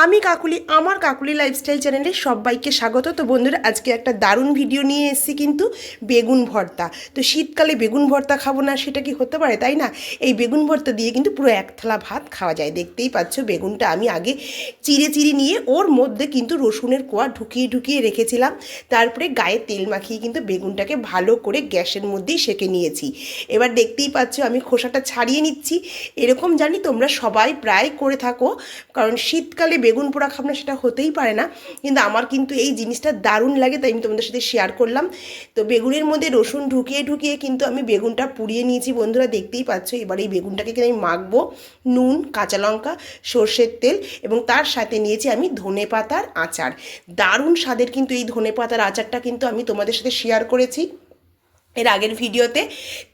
আমি কাকুলি, আমার কাকুলি লাইফস্টাইল চ্যানেলে সবাইকে স্বাগত। তো বন্ধুরা, আজকে একটা দারুণ ভিডিও নিয়ে এসেছি কিন্তু বেগুন ভর্তা। তো শীতকালে বেগুন ভর্তা খাব না, সেটা কি হতে পারে, তাই না? এই বেগুন ভর্তা দিয়ে কিন্তু পুরো এক থালা ভাত খাওয়া যায়। দেখতেই পাচ্ছ বেগুনটা আমি আগে চিড়ে চিড়ে নিয়ে ওর মধ্যে কিন্তু রসুনের কোয়া ঢুকিয়ে ঢুকিয়ে রেখেছিলাম। তারপরে গায়ে তেল মাখিয়ে কিন্তু বেগুনটাকে ভালো করে গ্যাসের মধ্যেই সেকে নিয়েছি। এবার দেখতেই পাচ্ছ আমি খোসাটা ছাড়িয়ে নিচ্ছি। এরকম জানি তোমরা সবাই প্রায় করে থাকো, কারণ শীতকালে বেগুন পোড়া খাব না সেটা হতেই পারে না। কিন্তু আমার কিন্তু এই জিনিসটা দারুণ লাগে, তাই আমি তোমাদের সাথে শেয়ার করলাম। তো বেগুনের মধ্যে রসুন ঢুকিয়ে ঢুকিয়ে কিন্তু আমি বেগুনটা পুড়িয়ে নিয়েছি। বন্ধুরা দেখতেই পাচ্ছ, এবার এই বেগুনটাকে কিন্তু আমি মাখবো। নুন, কাঁচা লঙ্কা, সর্ষের তেল এবং তার সাথে নিয়েছি আমি ধনে পাতার আচার। দারুণ স্বাদের কিন্তু এই ধনে পাতার আচারটা কিন্তু আমি তোমাদের সাথে শেয়ার করেছি। এর আগের ভিডিওতে।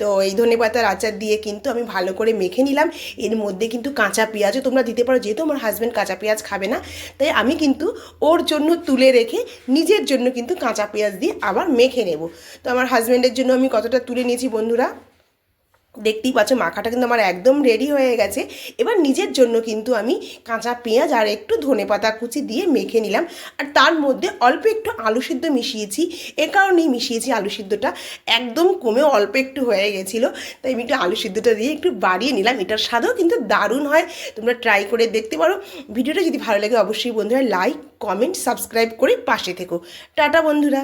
তো এই ধনে পাতার আচার দিয়ে কিন্তু আমি ভালো করে মেখে নিলাম। এর মধ্যে কিন্তু কাঁচা পেঁয়াজও তোমরা দিতে পারো, যেহেতু আমার হাজব্যান্ড কাঁচা পেঁয়াজ খাবে না। তাই আমি কিন্তু ওর জন্য তুলে রেখে নিজের জন্য কিন্তু কাঁচা পেঁয়াজ দিয়ে আবার মেখে নেব। তো আমার হাজব্যান্ডের জন্য আমি কতটা তুলে নিয়েছি বন্ধুরা? দেখতেই পাচ্ছ, মাখাটা কিন্তু আমার একদম রেডি হয়ে গেছে। এবার নিজের জন্য কিন্তু আমি কাঁচা পেঁয়াজ আর একটু ধনে পাতা কুচি দিয়ে মেখে নিলাম। আর তার মধ্যে অল্প একটু আলু সিদ্ধ মিশিয়েছি। এ কারণেই মিশিয়েছি আলু সিদ্ধটা। একদম কমে অল্প একটু হয়ে গেছিল। তাই আমি একটু আলু সিদ্ধটা দিয়ে একটু বাড়িয়ে নিলাম। এটার স্বাদও কিন্তু দারুণ হয়। তোমরা ট্রাই করে দেখতে পারো। ভিডিওটা যদি ভালো লাগে, অবশ্যই বন্ধুরা লাইক কমেন্ট সাবস্ক্রাইব করে পাশে থেকো। টাটা বন্ধুরা।